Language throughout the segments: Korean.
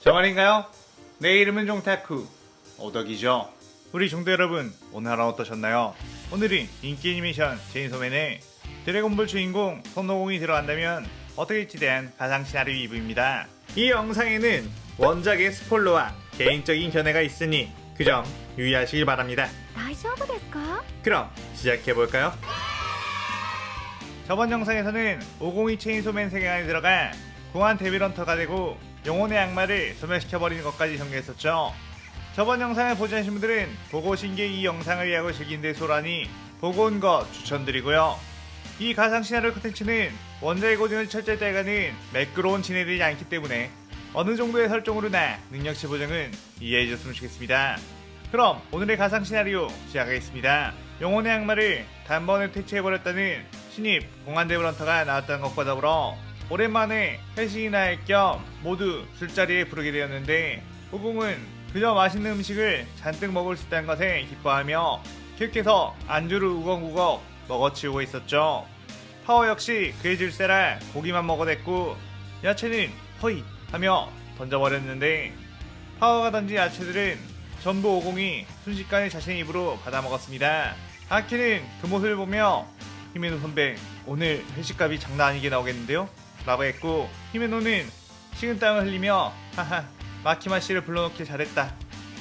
저 말인가요? 내 이름은 종타쿠 오덕이죠 우리 종도 여러분 오늘 하루 어떠셨나요? 오늘은 인기 애니메이션 제인소맨의 드래곤볼 주인공 손오공이 들어간다면 어떻게 지대한 가상 시나리오 2부입니다 이 영상에는 원작의 스포일러와 개인적인 견해가 있으니 그 점 유의하시길 바랍니다 그럼 시작해볼까요? 저번 영상에서는 502 체인소맨 세계관에 들어가 공안 데뷔런터가 되고 영혼의 악마를 소멸시켜버리는 것까지 전개했었죠. 저번 영상을 보지 않으신 분들은 보고 오신 게 이 영상을 이해하고 즐긴 데 소라니 보고 온거 추천드리고요. 이 가상 시나리오 콘텐츠는 원작의 고증을 철저히 따라가는 매끄러운 진행되지 않기 때문에 어느 정도의 설정으로나 능력치 보정은 이해해 주셨으면 좋겠습니다. 그럼 오늘의 가상 시나리오 시작하겠습니다. 영혼의 악마를 단번에 퇴치해버렸다는 신입 공안 데브런터가 나왔다는 것과 더불어 오랜만에 회식이나 할 겸 모두 술자리에 부르게 되었는데 호공은 그저 맛있는 음식을 잔뜩 먹을 수 있다는 것에 기뻐하며 계속해서 안주를 우걱우걱 먹어치우고 있었죠. 파워 역시 그의 질세라 고기만 먹어댔고 야채는 허이 하며 던져버렸는데 파워가 던진 야채들은 전부 오공이 순식간에 자신의 입으로 받아먹었습니다. 아키는 그 모습을 보며 히메노 선배 오늘 회식값이 장난 아니게 나오겠는데요? 라고 했고 히메노는 식은땀을 흘리며 하하 마키마 씨를 불러놓길 잘했다.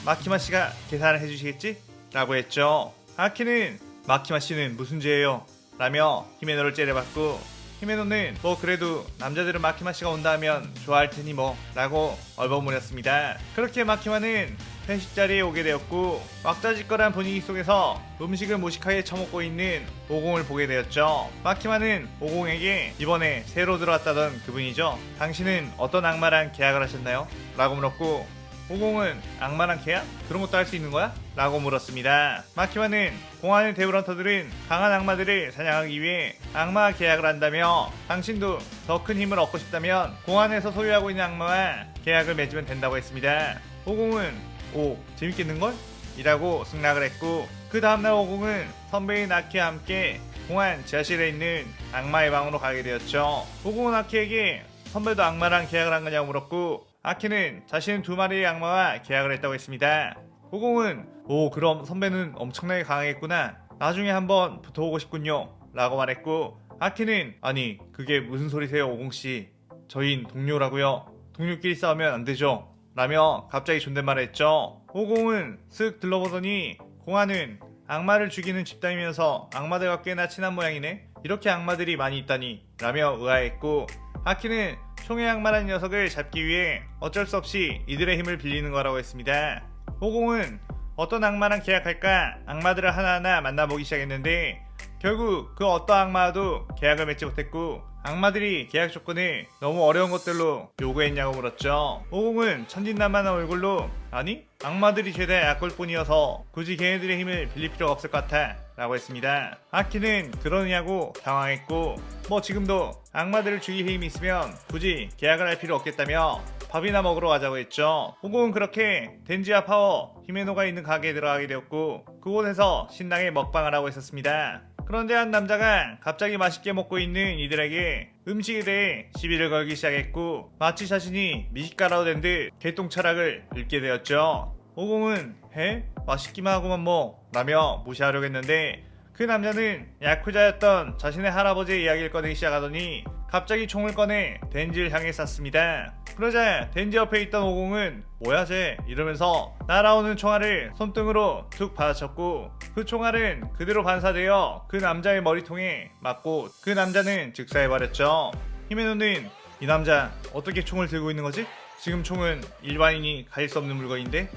마키마 씨가 계산을 해주시겠지? 라고 했죠. 아키는 마키마 씨는 무슨 죄예요? 라며 히메노를 째려봤고 히메노는 뭐 그래도 남자들은 마키마 씨가 온다 하면 좋아할 테니 뭐 라고 얼버무렸습니다. 그렇게 마키마는 회식 자리에 오게 되었고 왁자지껄한 분위기 속에서 음식을 무식하게 처먹고 있는 오공을 보게 되었죠. 마키마는 오공에게 이번에 새로 들어왔다던 그분이죠. 당신은 어떤 악마랑 계약을 하셨나요? 라고 물었고 오공은 악마랑 계약? 그런 것도 할 수 있는 거야? 라고 물었습니다. 마키마는 공안의 데브런터들은 강한 악마들을 사냥하기 위해 악마 계약을 한다며 당신도 더 큰 힘을 얻고 싶다면 공안에서 소유하고 있는 악마와 계약을 맺으면 된다고 했습니다. 오공은 오 재밌겠는걸? 이라고 승낙을 했고 그 다음날 오공은 선배인 아키와 함께 공안 지하실에 있는 악마의 방으로 가게 되었죠. 오공은 아키에게 선배도 악마랑 계약을 한 거냐고 물었고 아키는 자신은 두 마리의 악마와 계약을 했다고 했습니다. 오공은 오 그럼 선배는 엄청나게 강하겠구나. 나중에 한번 붙어보고 싶군요. 라고 말했고 아키는 아니 그게 무슨 소리세요 오공씨. 저희는 동료라고요. 동료끼리 싸우면 안 되죠. 라며 갑자기 존댓말을 했죠. 오공은 쓱 들러보더니 공화는 악마를 죽이는 집단이면서 악마들과 꽤나 친한 모양이네. 이렇게 악마들이 많이 있다니. 라며 의아했고 아키는 총의 악마라는 녀석을 잡기 위해 어쩔 수 없이 이들의 힘을 빌리는 거라고 했습니다. 오공은 어떤 악마랑 계약할까 악마들을 하나하나 만나보기 시작했는데 결국 그 어떤 악마와도 계약을 맺지 못했고 악마들이 계약 조건을 너무 어려운 것들로 요구했냐고 물었죠. 오공은 천진난만한 얼굴로 아니 악마들이 죄다 약골 뿐이어서 굳이 걔네들의 힘을 빌릴 필요가 없을 것 같아 라고 했습니다. 아키는 그러느냐고 당황했고 뭐 지금도 악마들을 죽일 힘이 있으면 굳이 계약을 할 필요 없겠다며 밥이나 먹으러 가자고 했죠. 오공은 그렇게 덴지와 파워, 히메노가 있는 가게에 들어가게 되었고 그곳에서 신나게 먹방을 하고 있었습니다. 그런데 한 남자가 갑자기 맛있게 먹고 있는 이들에게 음식에 대해 시비를 걸기 시작했고 마치 자신이 미식가라고 된 듯 개똥 철학을 읽게 되었죠. 오공은 해? 맛있기만 하고만 뭐 라며 무시하려고 했는데 그 남자는 야쿠자였던 자신의 할아버지의 이야기를 꺼내기 시작하더니 갑자기 총을 꺼내 덴지를 향해 쐈습니다. 그러자 덴지 옆에 있던 오공은 뭐야 쟤 이러면서 날아오는 총알을 손등으로 툭 받아쳤고 그 총알은 그대로 반사되어 그 남자의 머리통에 맞고 그 남자는 즉사해버렸죠. 히메노는 이 남자 어떻게 총을 들고 있는 거지? 지금 총은 일반인이 가질 수 없는 물건인데?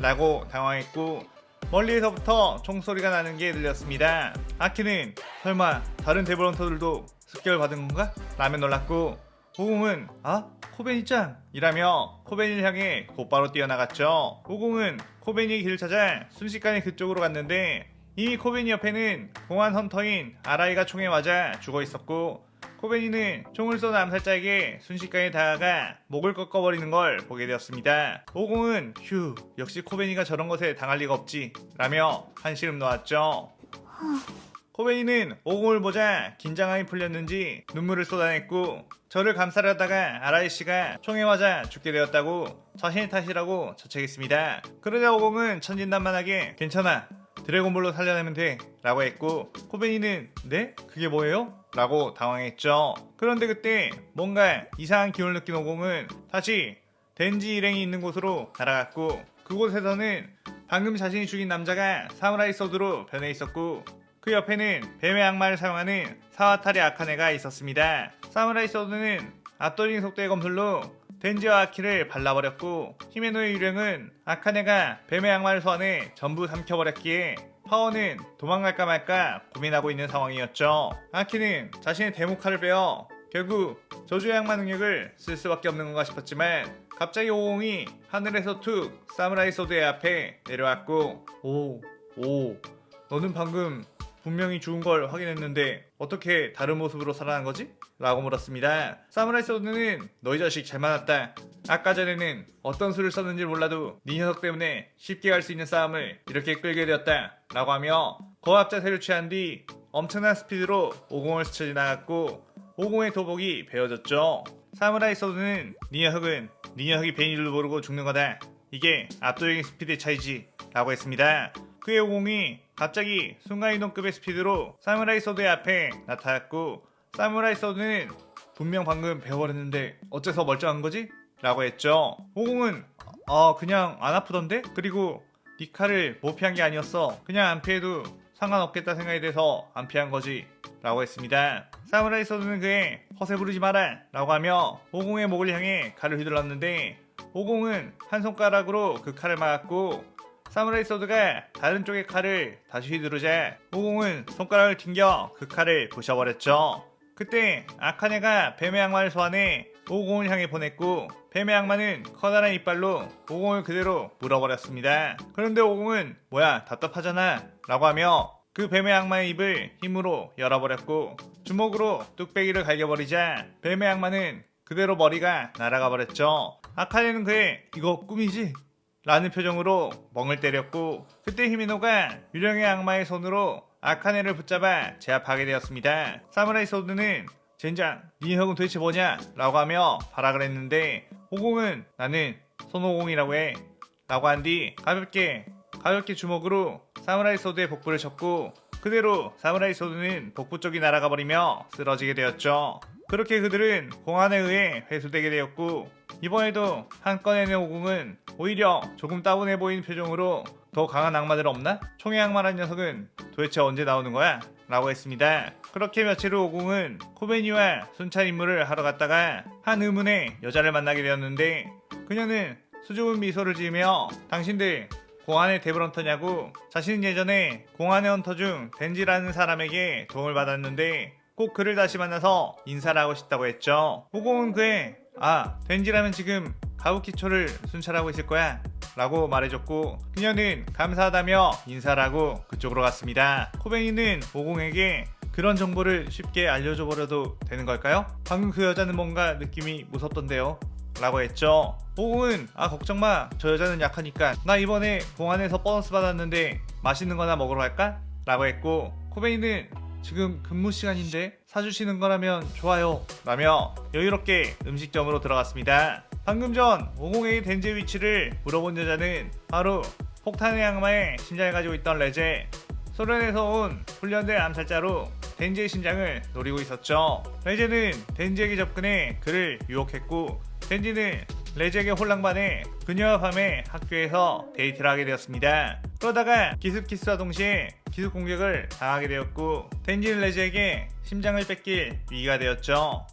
라고 당황했고 멀리에서부터 총소리가 나는 게 들렸습니다. 아키는 설마 다른 데브런터들도 습격을 받은 건가? 라며 놀랐고 오공은 아? 코베니짱! 이라며 코베니를 향해 곧바로 뛰어나갔죠. 오공은 코베니의 길을 찾아 순식간에 그쪽으로 갔는데 이미 코베니 옆에는 공안 헌터인 아라이가 총에 맞아 죽어 있었고 코베니는 총을 쏜 암살자에게 순식간에 다가가 목을 꺾어버리는 걸 보게 되었습니다. 오공은 휴 역시 코베니가 저런 것에 당할 리가 없지 라며 한시름 놓았죠. 코베인은 오공을 보자 긴장감이 풀렸는지 눈물을 쏟아냈고 저를 감싸려다가 아라이 씨가 총에 맞아 죽게 되었다고 자신의 탓이라고 자책했습니다. 그러자 오공은 천진난만하게 괜찮아 드래곤볼로 살려내면 돼 라고 했고 코베인은 네? 그게 뭐예요? 라고 당황했죠. 그런데 그때 뭔가 이상한 기운을 느낀 오공은 다시 덴지 일행이 있는 곳으로 날아갔고 그곳에서는 방금 자신이 죽인 남자가 사무라이 소드로 변해 있었고 그 옆에는 뱀의 악마를 사용하는 사와타리 아카네가 있었습니다. 사무라이 소드는 압도적인 속도의 검술로 덴지와 아키를 발라버렸고 히메노의 유령은 아카네가 뱀의 악마를 소환해 전부 삼켜버렸기에 파워는 도망갈까 말까 고민하고 있는 상황이었죠. 아키는 자신의 데모카를 빼어 결국 저주의 악마 능력을 쓸 수밖에 없는 건가 싶었지만 갑자기 오공이 하늘에서 툭 사무라이 소드의 앞에 내려왔고 오, 오, 너는 방금 분명히 죽은 걸 확인했는데 어떻게 다른 모습으로 살아난 거지? 라고 물었습니다. 사무라이 소드는 너희 자식 잘 만났다. 아까 전에는 어떤 수를 썼는지 몰라도 네 녀석 때문에 쉽게 갈 수 있는 싸움을 이렇게 끌게 되었다. 라고 하며 거압 자세를 취한 뒤 엄청난 스피드로 오공을 스쳐 지나갔고 오공의 도복이 베어졌죠. 사무라이 소드는 네 녀석은 네 녀석이 베인 줄도 모르고 죽는 거다. 이게 압도적인 스피드의 차이지. 라고 했습니다. 그의 오공이 갑자기 순간이동급의 스피드로 사무라이 소드의 앞에 나타났고 사무라이 소드는 분명 방금 배워버렸는데 어째서 멀쩡한 거지? 라고 했죠. 오공은 어 그냥 안 아프던데? 그리고 니 칼을 못 피한 게 아니었어. 그냥 안 피해도 상관없겠다 생각이 돼서 안 피한 거지. 라고 했습니다. 사무라이 소드는 그의 허세 부르지 마라 라고 하며 오공의 목을 향해 칼을 휘둘렀는데 오공은 한 손가락으로 그 칼을 막았고 사무라이 소드가 다른 쪽의 칼을 다시 휘두르자 오공은 손가락을 튕겨 그 칼을 부셔버렸죠. 그때 아카네가 뱀의 악마를 소환해 오공을 향해 보냈고 뱀의 악마는 커다란 이빨로 오공을 그대로 물어버렸습니다. 그런데 오공은 뭐야 답답하잖아 라고 하며 그 뱀의 악마의 입을 힘으로 열어버렸고 주먹으로 뚝배기를 갈겨버리자 뱀의 악마는 그대로 머리가 날아가 버렸죠. 아카네는 그의 이거 꿈이지? 라는 표정으로 멍을 때렸고 그때 히미노가 유령의 악마의 손으로 아카네를 붙잡아 제압하게 되었습니다. 사무라이 소드는 젠장, 네 혁은 도대체 뭐냐? 라고 하며 발악을 했는데 호공은 나는 손오공이라고 해 라고 한 뒤 가볍게 가볍게 주먹으로 사무라이 소드의 복부를 쳤고 그대로 사무라이 소드는 복부 쪽이 날아가 버리며 쓰러지게 되었죠. 그렇게 그들은 공안에 의해 회수되게 되었고 이번에도 한 건의 내 오공은 오히려 조금 따분해 보이는 표정으로 더 강한 악마들 없나? 총의 악마란 녀석은 도대체 언제 나오는 거야? 라고 했습니다. 그렇게 며칠 후 오공은 코베니와 순찰 임무를 하러 갔다가 한 의문의 여자를 만나게 되었는데 그녀는 수줍은 미소를 지으며 당신들 공안의 데브런터냐고 자신은 예전에 공안의 헌터 중 덴지라는 사람에게 도움을 받았는데 꼭 그를 다시 만나서 인사를 하고 싶다고 했죠. 오공은 그의 아 덴지라면 지금 가부키초를 순찰하고 있을 거야 라고 말해줬고 그녀는 감사하다며 인사를 하고 그쪽으로 갔습니다. 코베니는 오공에게 그런 정보를 쉽게 알려줘 버려도 되는 걸까요? 방금 그 여자는 뭔가 느낌이 무섭던데요. 라고 했죠. 오공은 아 걱정 마. 저 여자는 약하니까. 나 이번에 공안에서 보너스 받았는데 맛있는 거나 먹으러 갈까? 라고 했고 코베이는 지금 근무 시간인데 사주시는 거라면 좋아요. 라며 여유롭게 음식점으로 들어갔습니다. 방금 전 오공의 덴제 위치를 물어본 여자는 바로 폭탄의 악마의 심장을 가지고 있던 레제 소련에서 온 훈련된 암살자로 덴지의 심장을 노리고 있었죠. 레제는 덴지에게 접근해 그를 유혹했고 덴지는 레제에게 홀랑 반해 그녀와 밤에 학교에서 데이트를 하게 되었습니다. 그러다가 기습 키스와 동시에 기습 공격을 당하게 되었고 덴지는 레제에게 심장을 뺏길 위기가 되었죠.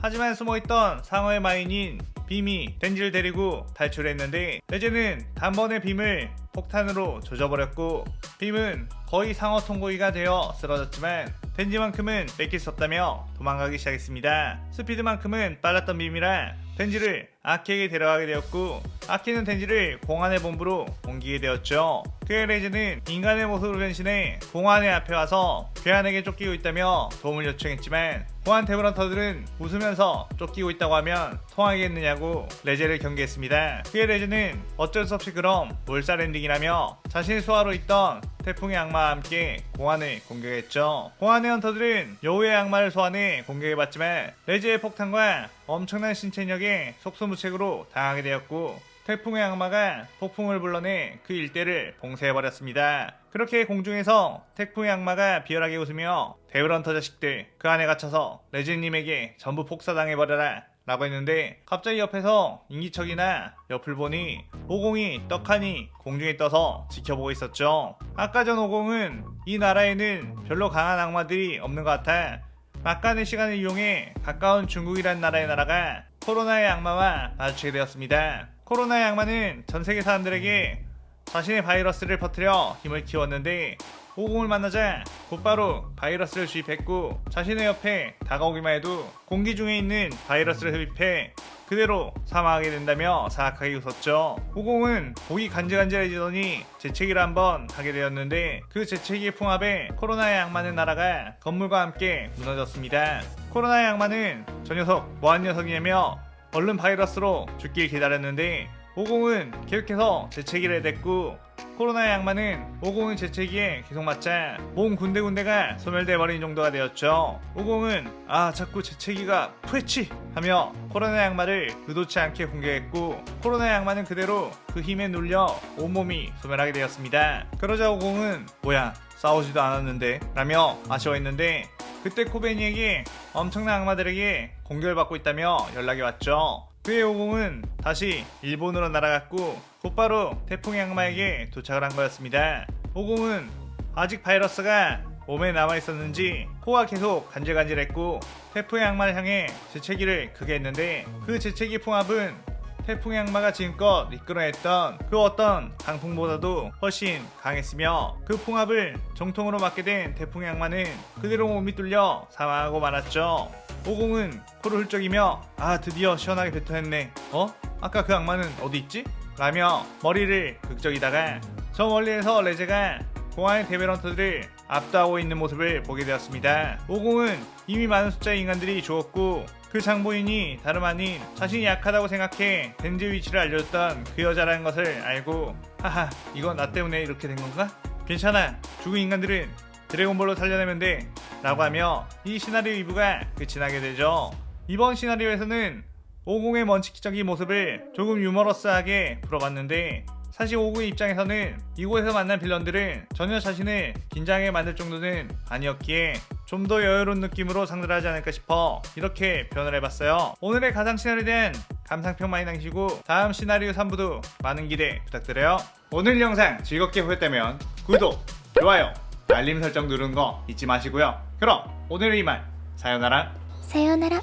하지만 숨어있던 상어의 마인인 빔이 덴지를 데리고 탈출했는데 레제는 단번에 빔을 폭탄으로 조져버렸고 빔은 거의 상어 통고기가 되어 쓰러졌지만 덴지만큼은 뺏길 수 없다며 도망가기 시작했습니다. 스피드만큼은 빨랐던 빔이라 덴지를 아키에게 데려가게 되었고 아키는 덴지를 공안의 본부로 옮기게 되었죠. 그의 레즈는 인간의 모습으로 변신해 공안의 앞에 와서 괴한에게 쫓기고 있다며 도움을 요청했지만 공안 데브런터들은 웃으면서 쫓기고 있다고 하면 통하겠느냐고 레제를 경계했습니다. 그의 레즈는 어쩔 수 없이 그럼 몰살 엔딩이라며 자신의 수하로 있던 태풍의 악마와 함께 공안을 공격했죠. 공안의 헌터들은 여우의 악마를 소환해 공격해봤지만 레즈의 폭탄과 엄청난 신체력에 속수무책으로 당하게 되었고 태풍의 악마가 폭풍을 불러내 그 일대를 봉쇄해버렸습니다. 그렇게 공중에서 태풍의 악마가 비열하게 웃으며 데브런터 자식들 그 안에 갇혀서 레즈님에게 전부 폭사당해버려라 라고 했는데 갑자기 옆에서 인기척이나 옆을 보니 오공이 떡하니 공중에 떠서 지켜보고 있었죠. 아까 전 오공은 이 나라에는 별로 강한 악마들이 없는 것 같아 막간의 시간을 이용해 가까운 중국이란 나라의 나라가 코로나의 악마와 마주치게 되었습니다. 코로나의 악마는 전 세계 사람들에게 자신의 바이러스를 퍼뜨려 힘을 키웠는데 오공을 만나자 곧바로 바이러스를 주입했고 자신의 옆에 다가오기만 해도 공기 중에 있는 바이러스를 흡입해 그대로 사망하게 된다며 사악하게 웃었죠. 오공은 목이 간질간질해지더니 재채기를 한번 하게 되었는데 그 재채기의 풍압에 코로나의 악마는 나라가 건물과 함께 무너졌습니다. 코로나의 악마는 저 녀석 뭐한 녀석이냐며 얼른 바이러스로 죽길 기다렸는데 오공은 계속해서 재채기를 해댔고 코로나의 악마는 오공의 재채기에 계속 맞자 몸 군데군데가 소멸돼 버린 정도가 되었죠. 오공은 아 자꾸 재채기가 푸에치 하며 코로나의 악마를 의도치 않게 공격했고 코로나의 악마는 그대로 그 힘에 눌려 온몸이 소멸하게 되었습니다. 그러자 오공은 뭐야 싸우지도 않았는데 라며 아쉬워했는데 그때 코베니에게 엄청난 악마들에게 공격을 받고 있다며 연락이 왔죠. 그의 오공은 다시 일본으로 날아갔고 곧바로 태풍의 악마에게 도착을 한 거였습니다. 오공은 아직 바이러스가 몸에 남아 있었는지 코가 계속 간질간질했고 태풍의 악마를 향해 재채기를 크게 했는데 그 재채기 풍압은 태풍의 악마가 지금껏 이끌어냈던 그 어떤 강풍보다도 훨씬 강했으며 그 풍압을 정통으로 맞게 된 태풍의 악마는 그대로 몸이 뚫려 사망하고 말았죠. 오공은 코를 훌쩍이며 아 드디어 시원하게 뱉어냈네. 어? 아까 그 악마는 어디 있지? 라며 머리를 극적이다가 저 멀리에서 레제가 공항의 데베런터들을 압도하고 있는 모습을 보게 되었습니다. 오공은 이미 많은 숫자의 인간들이 죽었고 그 장보인이 다름 아닌 자신이 약하다고 생각해 덴지 위치를 알려줬던 그 여자라는 것을 알고 하하 이건 나 때문에 이렇게 된 건가? 괜찮아 죽은 인간들은 드래곤볼로 살려내면 돼 라고 하며 이 시나리오 2부가 끝이 나게 되죠. 이번 시나리오에서는 오공의 먼치기적인 모습을 조금 유머러스하게 풀어봤는데 사실 오공의 입장에서는 이곳에서 만난 빌런들은 전혀 자신을 긴장하게 만들 정도는 아니었기에 좀 더 여유로운 느낌으로 상대를 하지 않을까 싶어 이렇게 표현을 해봤어요. 오늘의 가상 시나리오에 대한 감상평 많이 남기시고 다음 시나리오 3부도 많은 기대 부탁드려요. 오늘 영상 즐겁게 보셨다면 구독, 좋아요, 알림 설정 누르는 거 잊지 마시고요. 그럼 오늘은 이만 사요나라 さようなら。